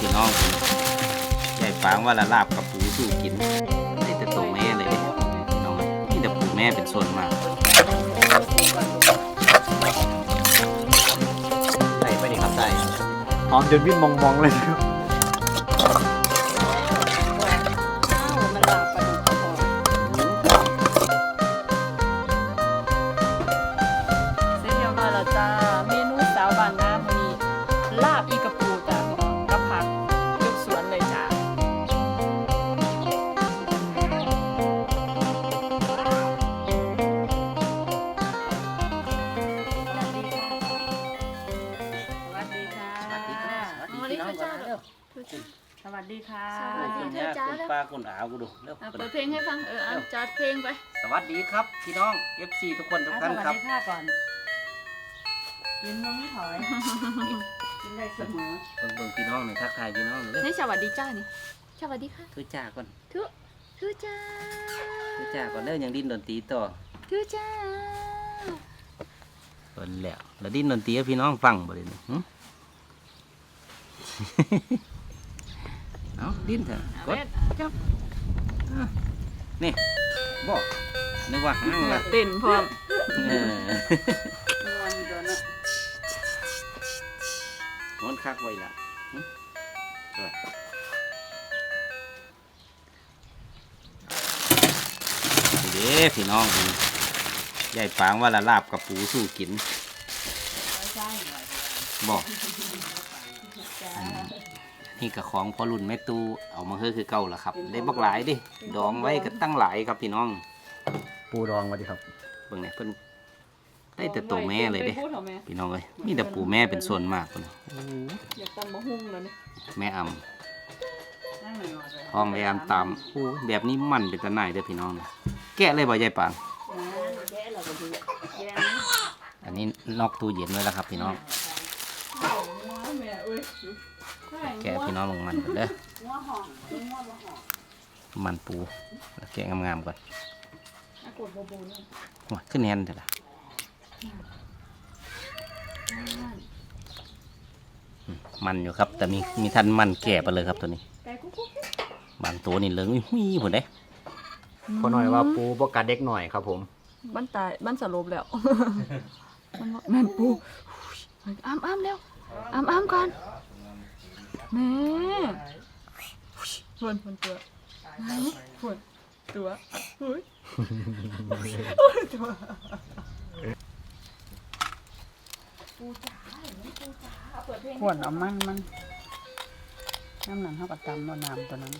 พี่น้องใหญ่ฟางว่าละลาบกับปูสู้กินได้แต่ตัวแม่เลยเด้พี่น้องนี่แต่ปูแม่เป็นส่วนมากใส่ไปนี่ครับใส่หอมจนวิ่งมองๆเลยครับ คุณป้าคุณอากูดูเร็วอะเปิดเพลงให้ฟัง เอออะจัดเพลงไปสวัสดีครับพี่น้อง FC ทุกคนทุกท่านครับสวัสดีค่ะก่อน กินน้องถอย กินได้เสมอ เบิ่งเบิ่งพี่น้องหน่อยทักทายพี่น้องหน่อยเร็วนี่สวัสดีจ้านี่สวัสดีค่ะคือจ้าก่อนทุทุจ้าคือจ้าก่อนเด้อยังดิ้นดนตรีต่อทุจ้าเปิดแล้วแล้วดิ้นดนตรีให้พี่น้องฟังบ่ได้นี่หึ เอาดิ้นเถอะกดจับอะนี่บอกนึกว่าห้างละเต้นพร้อมเออวันเดียวนะมันคักไว้ละหึสวยนี่เด้พี่น้องพี่ใหญ่ปางว่าละลาบกับปูสู้กินใช่หน่อยบอกจ้า นี่กับของพอรุ่นแม่ตูเอามาเฮือคือเก่าละครับ ได้บักหลายดิดองไว้ก็ตั้งหลายครับพี่น้องปูดองสวัสดีครับเบิ่งเนี่ยเพิ่นได้แต่ตัวแม่เลยเด้ไปพูดเถอะแม่พี่น้องเอ้ยมีแต่ปูแม่เป็นส่วนมากคนอยากตำมะฮุ่งแล้วนี่แม่อำนั่งหน่อยๆเลยท้องพยายามตามโอ้แบบนี้มันเป็นตะไนายเด้อพี่น้องนะแกะเลยบ่ยายปางจ้าแกะเราก็ดูแกะอันนี้นอกตู้เย็นไว้แล้วครับพี่น้อง แม่เอ้ยแกะพี่น้องลงมันก่อนเด้อหัวหอมหัวบ่หอมมันปูแล้วแกะงามๆก่อนอะกดโบโบนี่โอ้ยขึ้นแน่นเถอะล่ะอืมมันอยู่ครับ แต่มีมีทันมันแก่ไปเลยครับตัวนี้ไก่กุ๊กกุ๊กบางตัวนี่เหลืองมีผลเด้พอหน่อยว่าปูบกัดเด็กหน่อยครับผมบ้านตายบ้านสลบแล้วมันบอกแม่นปูอุ้ยอ้ามอ้ามเร็วอ้ามอ้ามก่อน แม่ฝนฝนตัวไหนฝนตัวเฮ้ยตัวปูจ๋าเห็นไหมปูจ๋าเปิดเพลงขวดเอามันมันน้ำหนังเท่ากับตำตัวน้ำตัวนั้น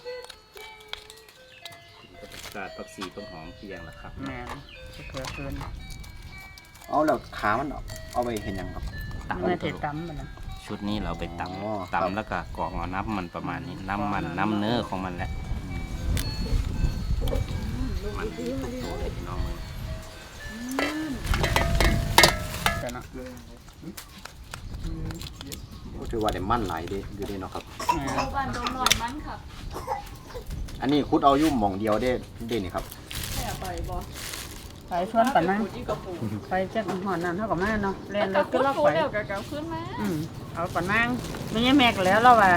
กาดผักชีต้นหอมเพียงละครับแม่นเผื่อเกินเอาแล้วขามันเอาไปเห็นยังครับตำเมื่อเทตำมันนะ ชุดนี้เราไปตอ๋อำตำแล้วก็กรอกเอาน้ำมันประมาณนี้ น้ำมันน้ำเนื้อของมันแหละมันโตเลยพี่น้องเลยแต่เนาะก็ถือว่าได้มั่นหลายเด้อยู่เด้เนาะครับแม่นเอาบ้านดงหน่อยมันค่ะอันนี้คุดเอายุ่มหมองเดียวได้เด้นี่ครับแม่ไปบ่ไปชวนปันนั้นที่กระปูไปเจ็ดหอดนั้นเท่ากับแม่เนาะเล่นแล้แล้ววก็ก็ล็ล็ออกกไปไปแล้วก็กลับขึ้นมาอืม เอาปันนั่งไม่ใช่แม็กแล้วเราว่า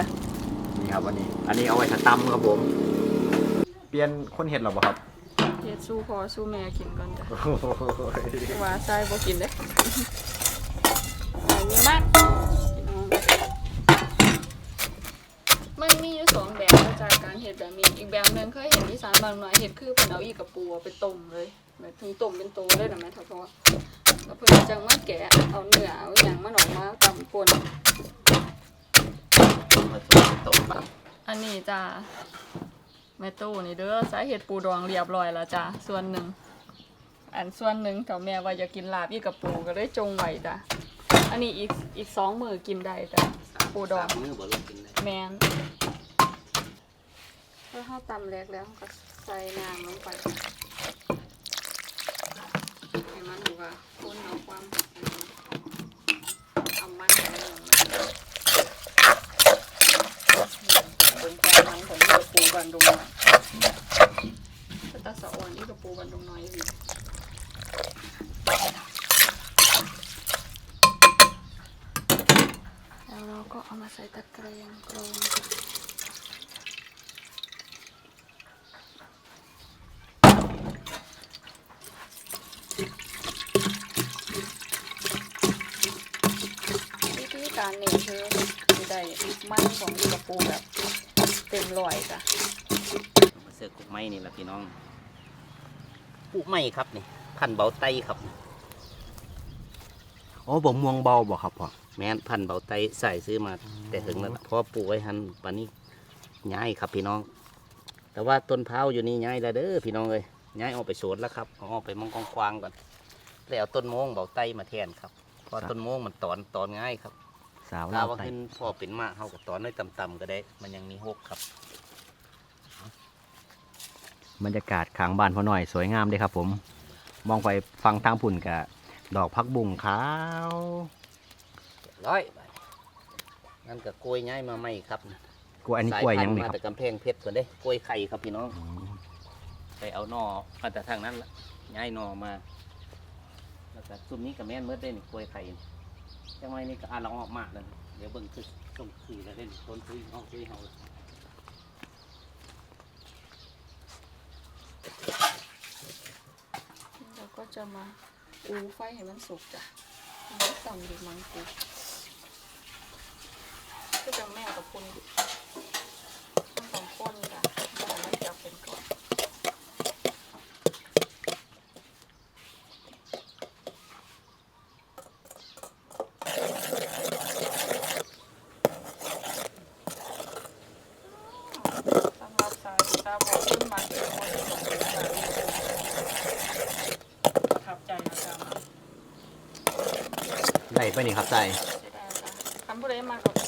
นี่ครับวันนี้ อันนี้เอาไว้ถ้าตำครับผม เปลี่ยนคนเห็ดหรอบ่ครับเฮ็ดสู้พอสู้แม่กินก่อนจ้ะว่าใส่บ่กินเด้อันนี้มากมันมีอยู่สองแบบนะจากการเฮ็ดแบบนี้อีกแบบหนึงเคยเห็นอีสานบางหน่อยเฮ็ดคือเพิ่นเอาอีกระปูไปต้มเลยแบบถึงต้มเป็นตัวเลยนะแม่ทัพพอ แล้วเพิ่นจังมาแกะเอาเนื้อเอาหยังมันออกมาตำป่นอันนี้จ้าแม่ตู้นี่เด้อสาเหตุปูดองเรียบร้อยแล้วจ้าส่วนหนึ่ง อันส่วนหนึ่งถ้าแม่ว่าอยากกินลาบอีกกับปูก็ได้จงไว้จ้ะอันนี้อีกอีกสองมือกินได้จ้ะปูดองสามมือบ่ลงกินเลยแมนพอเข้าตำแรกแล้วก็ใส่น้ำลงไป แล้วเราก็เอามาใส่ตะแกรงกรองวิธีการนี่คือจะได้มันของกระปูแบบเต็มรอยจ้ะเสือกกุกไม้นี่แหละพี่น้อง กุกไม้ครับนี่พันธุ์เบาไตครับโอ้บ่ม่วงเบาบ่ครับพ่อแม่นพันธุ์เบาไตใส่ซื้อมา แต่ถึงแล้วล่ะเพราะว่าปลูกไว้หันปานนี้ย้ายครับพี่น้อง แต่ว่าต้นพร้าวอยู่นี่ย้ายแล้วเด้อพี่น้องเลยย้ายออกไปสวนแล้วครับเอาออกไปมองกองควางก่อนแล้วเอาต้นโมงเบาไตมาแทนครับเพราะต้นโมงมันตอนตอนง่ายครับสาวถ้าลาวว่าไตขึ้นพอเป็นมากเฮากับตอนได้ต่ำๆก็ได้ มันยังมีหกครับ บรรยากาศข้างบ้านพ่อหน่อยสวยงามเลยครับผม มองไปฟังทางพุ่นกะดอกพักบุ้งขาวร้อยไปนั่นก็กล้วยย้ายมาใหม่ครับกล้วยอันนี้กล้วยยังนี่สาคพันธุ์มารับแต่กำแพงเพชรก่อนเด้กล้วยไข่ครับพี่น้องอืมไปเอาหนอมาแต่ทางนั้นละย้ายหนอมาแล้วก็ซุมนี้กับแม่นเมื่อได้นี่กล้วยไข่นี่จังไว้นี่ก็อ่านละออกมากเลยเดี๋ยวเบิ่งคือส่งคือแล้วเล่นต้นคือห้องคือเฮาเลย เราก็ จะมาอูไฟให้มันสุกจ้ะมันต่ำดีมังกูก็จะแม่กับคุณทั้งสองคนจ้ะแต่มันจะเป็นก่อนสำหรับสายตาบอดขึ้นมาเจอคนที่สองคนสายประทับใจนะจ๊ะ ได้ไปนี่ครับใส่เสียดายจ้ะคำพูดได้มากกว่าแห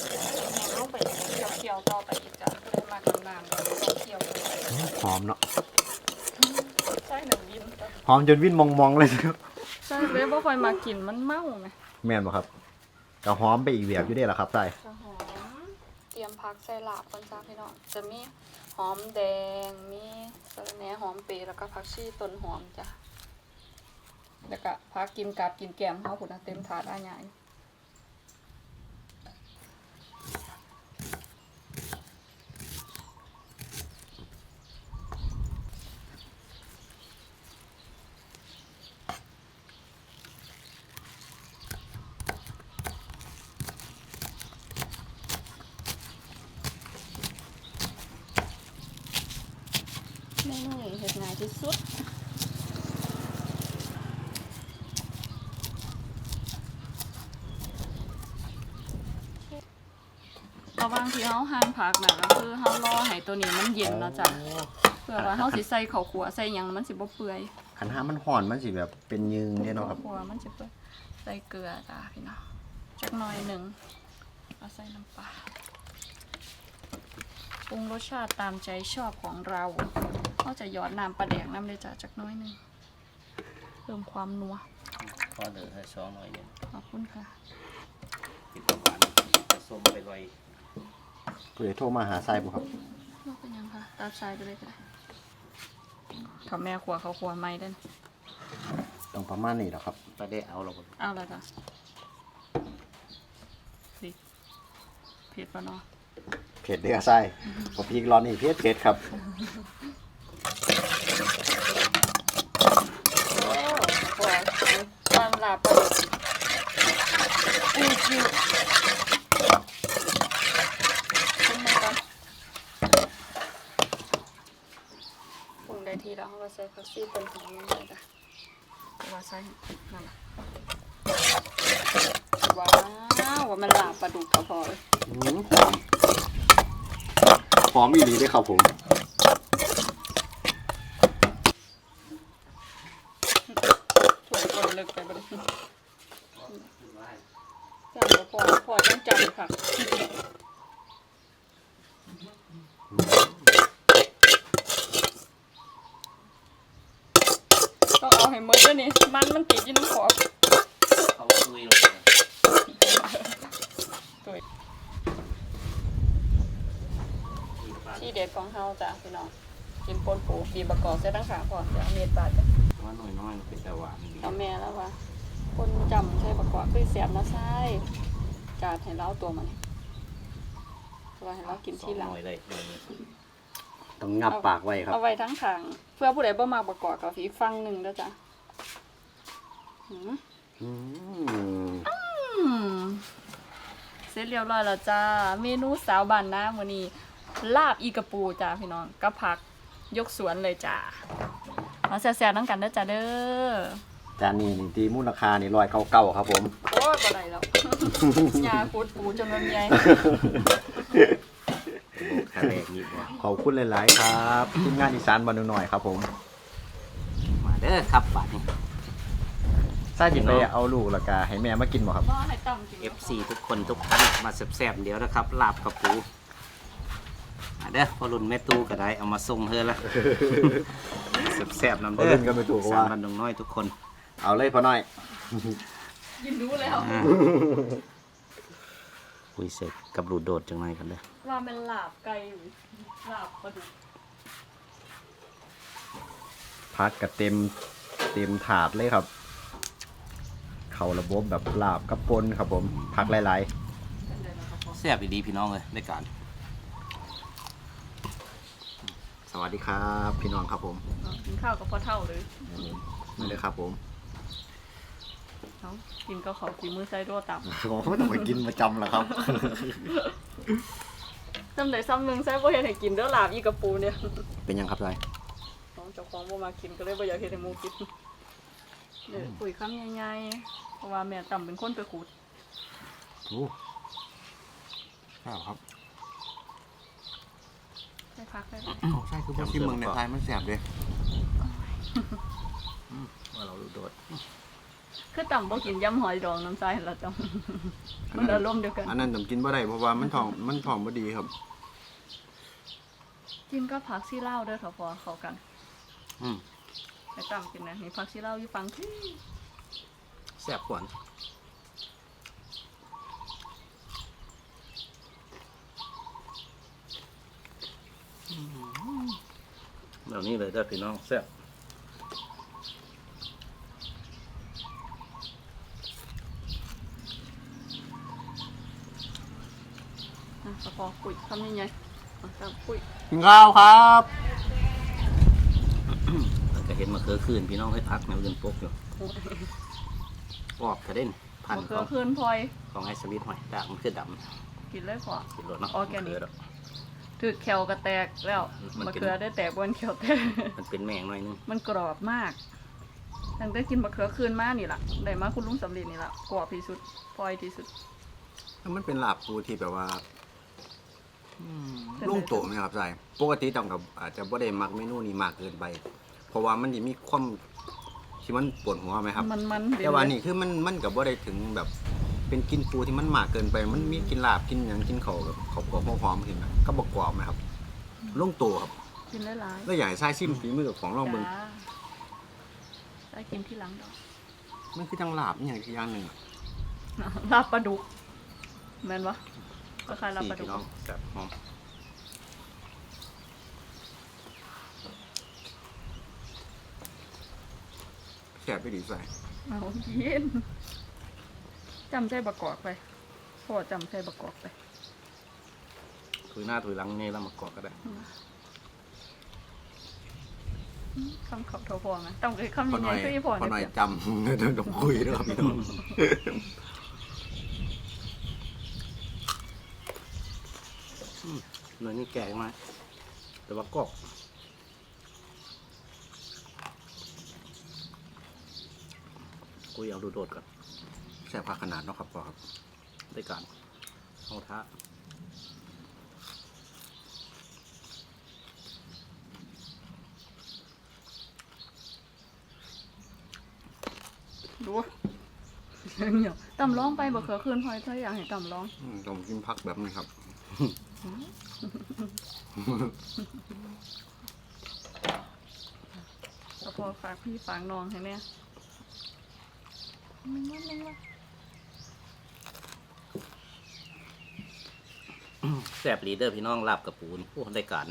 งลงไปเคี่ยวเคี่ยวๆต่อไปอีกจ้ะพูดได้มากกว่าน้ำก็ต้องเคี่ยวเลยหอมเนาะใช่หนึ่งวินจ้ะหอมจนวิ่นมองๆเลยครับใช่เลยบ่ค่อยมากินมันเมาไหมแม่นบ่ครับก็หอมไปอีกแบบอยู่เด้ล่ะครับใส่จะหอมเตรียมผักใส่ลาบกันจ้าพี่น้องจะมีหอมแดงมีสะระแหน่หอมเปรย์แล้วก็ผักชีต้นหอมจ้ะ แล้วก็ผักกินกาบกินแกมเขาขุดเต็มถาดอาใหญ่เมนูนี้เฮ็ดง่ายที่สุด ระหว่างที่เฮาหั่นผักน่ะก็คือเฮารอให้ตัวนี้มันเย็นเนาะจ้ะเพื่อว่าเฮาสิใส่ข้าวคั่วใส่หยังมันสิบ่เปื่อยคันห้ามันห่อนมันสิแบบเป็นยึงเด้เนาะครับ ข้าวคั่วมันสิเปื่อยใส่เกลือจ้ะพี่น้องจักหน่อยหนึงเอาใส่น้ำปลาปรุงรสชาติตามใจชอบของเราเราจะหยอดน้ำปลาแดกน้ำเลยจ้ะจักหน้อยหนึงเพิ่มความนัวพอเดือดให้ซองหน่อยหนึงขอบคุณค่ะ ติดประมาณผสมไปลอย เพื่อโทรมาหาใส่บ่ครับนอกเป็นยังค่ะตามชายไปเลยก็ได้เขาแม่ขัวเขาขัวไม่ได้นต้องประมาณนี้แหละครับไปได้เอาเราก็เอาละจ้ะสิเผ็ดปะเนาะเผ็ดเด้อใส่พอพริกร้อนนี่เผ็ดเผ็ดครับ โอ้ขัวตอนหลับปะอุ้ยจิวขึ้นมาก่อนปรุงได้ทีแล้วเราก็ใส่ผักชีเป็นหอมลงไปจ้ะว่าใส่นั่นล่ะว้าวว่ามันหลาบปลาดุกก็พอเลย อืมหอม หอมอีหลีเด้ครับผม ถวยคนลึกไปบ่ได้จำบ่พอพอต้องจำค่ะ ต้องเอาให้หมดด้วยนี่ มันมันติดอยู่น้ำขอบ เขาคุยลงไป ตัว ที่เด็ดของเฮาจ้ะพี่น้องกินปนปูบีบประกอบใส่ตั้งขาพอเดี๋ยวเอาเม็ดบาดจ้ะว่าน้อยน้อยๆมันเป็นแต่หวานดีเอาแม่แล้วว่าคนจำใช่ประกอบคือเสียบนะใช่จาดให้เราเอาตัวมันว่าให้เรากินสอที่งหลังหน่อยเลยหน่อยหนึ่งต้องงับปากไว้ครับเอาไว้ทั้งทางเพื่อผู้ใดบ่มาประกอบกับอีกฟังหนึ่งเด้อจ้ะหืมอืมอืมเสร็จเรียบร้อยแล้วจ้า เมนูสาวบ้านนามื้อนี้ ลาบอีกระปูจ้าพี่น้องกับผักยกสวนเลยจ้ามาแซ่บๆน้ำกันเด้อจ้าเด้อจานนี้นี่ตีมูลค่านี่ร้อยเก้าเก้าครับผม โอ้ยบ่ได้แล้ว ยาปูดปูจนมันใหญ่ทะเลนี่บ่ขอบคุณหลาย ๆ ครับทีมงานอีสานบันหน่อยครับผมมาเด้อครับบัดนี้ ซาจิไปเอาลูกแล้วก็ให้แม่มากินบ่ครับ บ่ให้ต่ำกิน FC ทุกคนทุกท่านมาแซ่บๆเดี๋ยวนะครับลาบกับปูมา เด้อพอรุ่นแม่ตู้ก็ได้เอามาส่งเธอละ แซ่บๆนำพอเด้รุ่อนก็ไม่ถูกสาว่ามบันดงน้อยทุกคนเอาเลยพ่อน้อยกินดูแล้วอ่าคุยเสร็จกับรูดโดดจังไรกันเลยว่าเป็นลาบไก่หรือลาบปลาดุกพักกับเต็มเต็มถาดเลยครับ เข้าระบบแบบลาบกับปนครับผม พักหลายเป็นไงนะครับพ่อแซ่บดีพี่น้องเลยได้การ ๆ สวัสดีครับ พี่น้องครับผมเอากินข้าวกับพ่อเท่าเลยมาเลยครับผมเอากินก็เขากินมือใส่ตัวต่ผมไม่ต้องไปกินประจำหรอครับำจำได้ซ้ำหนึ่งใส่บ่เห็นให้กินเด้อลาบอีกระปูเนี่ยเป็นยังครับยายน้องเจ้าของบ่มากินก็เลยบ่อยากเฮ็ดให้หมูกินเนี่ยปุ๋ยคำใหญ่ๆเพราะว่าแม่ต่ำเป็นคนไปขูดโอ้ข้าวครับ ใส่พักได้เลยใช่คือพวกที่เมืองในไทยมันแสบเลยว่าเรารูดโดดคือต่ำบ่กินยำหอยดองน้ำใสละจ้ะมันอารมณ์เดียวกันอันนั้นผมกินบ่ได้เพราะว่ามันท้องมันท้องบ่ดีครับ กินก็ผักซี่เหล้าเด้อเถอะพอเข้ากัน อืมไอ้ต่ำกินนะมีผักซี่เหล้าอยู่ฟังที่แซ่บกว่า แบบนี้เลยเด้อพี่น้องแซ่บอะพอปุ๋ยคำใหญ่ๆอะต่ำปุ๋ยกินข้าวครับแล้วก็เห็นมะเขือคืนพี่น้องให้พักแนวเดินปกอยู่โอ้ยออกกระเด็นพันมะขเขือองคืนพลอยของไอ้สวิตหอยดากมันคือดกินเลยพอำกินรสเนาะออร์แกนิกมะเขืดอก ถือแควกระแตกแล้วมันมะเป็น เขือได้แตกบนแควแตก มันเป็นแมงหน่อยนึงมันกรอบมาก ตั้งแต่กินมะเขือคืนมานี่ล่ะ ได้มาคุณลุงสำลีนี่ล่ะกรอบที่สุดพลอยที่สุดมันเป็นลาบปูที่แบบว่าเป็นลุ่งโตไหมครับใช่ปกติต่ำกับอาจจะบ่ได้มักเมนูนี้มากเกินไป เพราะว่ามันสิมีความที่มันปวดหัวไหมครับ มันมันๆแต่ว่านี่คือมันมันกับบ่ได้ถึงแบบ เป็นกินปูที่มันมากเกินไป มันมีกินลาบกินหยังกินเขาวแบบเขากรอบหอมๆขึ้นนะก็บกรอบไหมครับลุ่งโตครับกินได้หลายแล้วอยากให้ใช้ซิมฝีมือของลองเบิ่งจ้าได้กินที่หลังดอกมันคือจังลาบอหย่างที่อย่างหนึ่งอะลาบปลาดุกแม่นปะก็คล้ายลาบสี่ปลาดุพี่กน้องแซ่บหอมแสบไปดีใส่เอาเย็น จำใจประกอบไปพ่อจำใจประกอบไป ถุยหน้าถุยหลังนี่แล้วมากรอกก็ได้คำขับโทรพอไหมต้องคือคำพอยังหไงน่อยคืออีพอพอเนี่ยหน่อยเปรียบจำต้องคุยนะครับพี่น้องเนื้อนี่แก่มาแต่ว่ากรอบกูอยากดูโดดก่อน แสบผักขนาดเนาะครับพ่อครับได้การเอาท้าดูเหนียวต่ำร้องไปบ่เคยคืนพลอยเธออยากให้ต่ำร้องอืมต้องกินผักแบบนี้ครับก็พอฝากพี่ฝากน้องให้แน่มันมันมันมัน แซ่บลีเดอร์พี่น้องลาบกับปูนโอ้ได้การ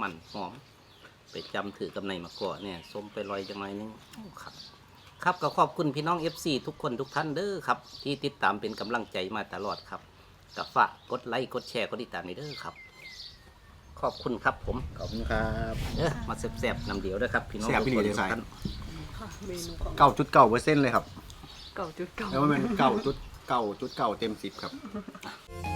มันหอม ไปจำถือกับในมาก่อนเนี่ยส้มไปลอยจังไรนึงโอ้ครับ ครับก็ขอบคุณพี่น้อง FC ทุกคนทุกท่านเด้อครับ ที่ติดตามเป็นกำลังใจมาตลอดครับก็ฝากกดไลค์กดแชร์กดติดตามในเด้อครับ ขอบคุณครับผมขอบคุณครับเออมาแซ่บๆนำเดียวด้วยครับ พี่น้องแซ่บพี่หลีทุกเลยคนใส่ทุกท่านค่ะเมนูของเก้าจุดเก้าเปอร์เซ็นต์เลยครับเก่าจุดเก่าแล้วมันเป็นเก้าจุดเก่าจุดเก่าเต็มสิบครับค